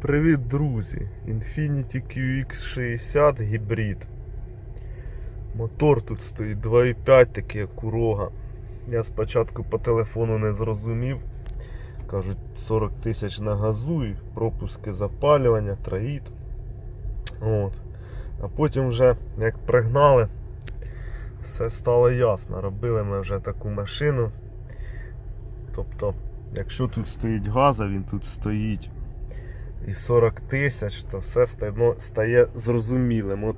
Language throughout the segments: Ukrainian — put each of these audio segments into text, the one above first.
Привіт, друзі! Infiniti QX60 гібрид. Мотор тут стоїть 2.5, такий як у рога. Я спочатку по телефону не зрозумів. Кажуть, 40 тисяч на газу і пропуски запалювання, троїд. От. А потім вже як пригнали, все стало ясно. Робили ми вже таку машину. Тобто, якщо тут стоїть газ, а він тут стоїть і 40 тисяч, то все стає, зрозумілим. От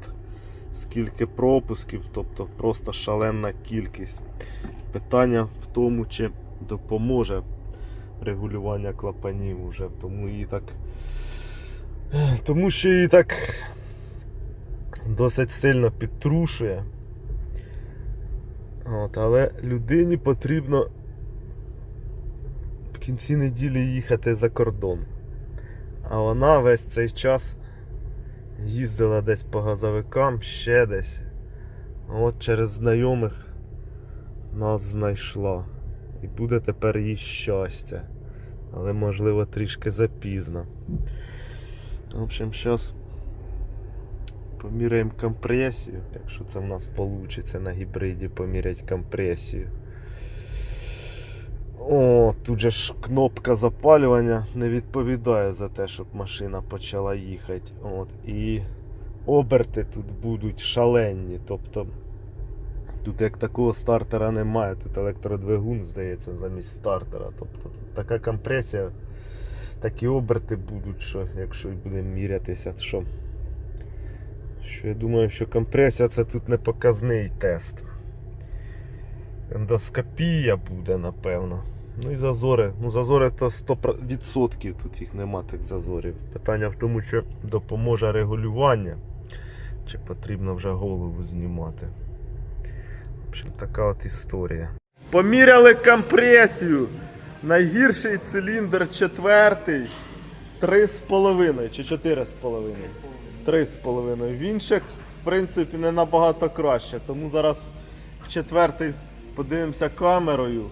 скільки пропусків, тобто просто шаленна кількість. Питання в тому, чи допоможе регулювання клапанів уже, тому її так. Тому що її так досить сильно підтрушує. От, але людині потрібно в кінці неділі їхати за кордон. А вона весь цей час їздила десь по газовикам, ще десь. От через знайомих нас знайшла. І буде тепер їй щастя. Але можливо трішки запізно. В общем, зараз поміряємо компресію, якщо це в нас вийде на гібриді поміряти компресію. О, тут же ж кнопка запалювання не відповідає за те, щоб машина почала їхати. От, і оберти тут будуть шаленні. Тобто тут як такого стартера немає, тут електродвигун, здається, замість стартера. Тобто тут така компресія, такі оберти будуть, що якщо будемо мірятися, що, що я думаю, що компресія це тут не показний тест. Ендоскопія буде, напевно. Ну і зазори. Ну, зазори то 100% тут їх нема тих зазорів. Питання в тому, чи допоможе регулювання, чи потрібно вже голову знімати. В общем, така от історія. Поміряли компресію. Найгірший циліндр четвертий. 3,5 чи 4,5. 3,5. В інших, в принципі, не набагато краще. Тому зараз в четвертий подивимося камерою.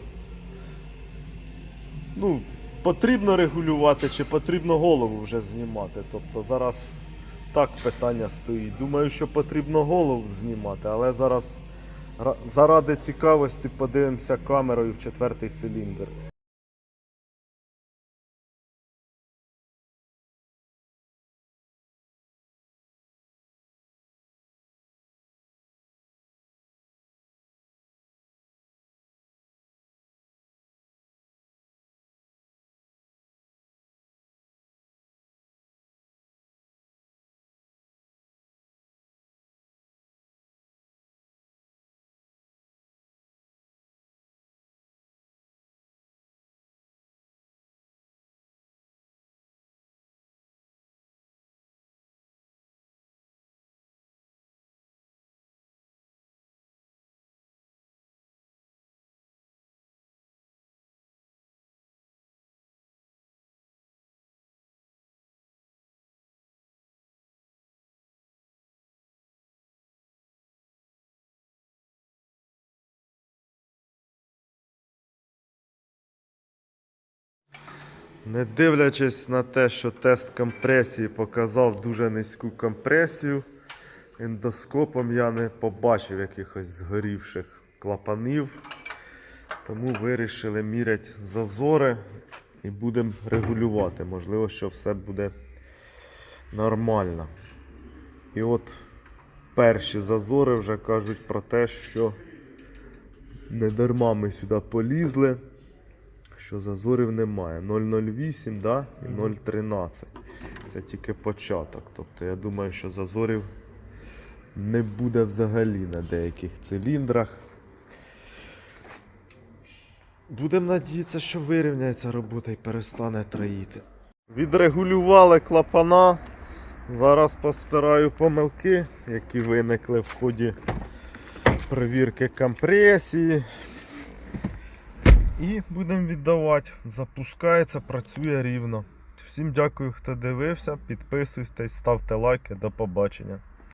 Ну, потрібно регулювати чи потрібно голову вже знімати. Тобто зараз так питання стоїть. Думаю, що потрібно голову знімати, але зараз заради цікавості подивимося камерою в четвертий циліндр. Не дивлячись на те, що тест компресії показав дуже низьку компресію, ендоскопом я не побачив якихось згорівших клапанів. Тому вирішили міряти зазори і будемо регулювати. Можливо, що все буде нормально. І от перші зазори вже кажуть про те, що не дарма ми сюди полізли що зазорів немає. 0,08 да? і 0,13. Це тільки початок. Тобто я думаю, що зазорів не буде взагалі на деяких циліндрах. Будемо надіятися, що вирівняється робота і перестане троїти. Відрегулювали клапана. Зараз постараю помилки, які виникли в ході перевірки компресії. І будемо віддавати. Запускається, працює рівно. Всім дякую, хто дивився. Підписуйтесь, ставте лайки. До побачення.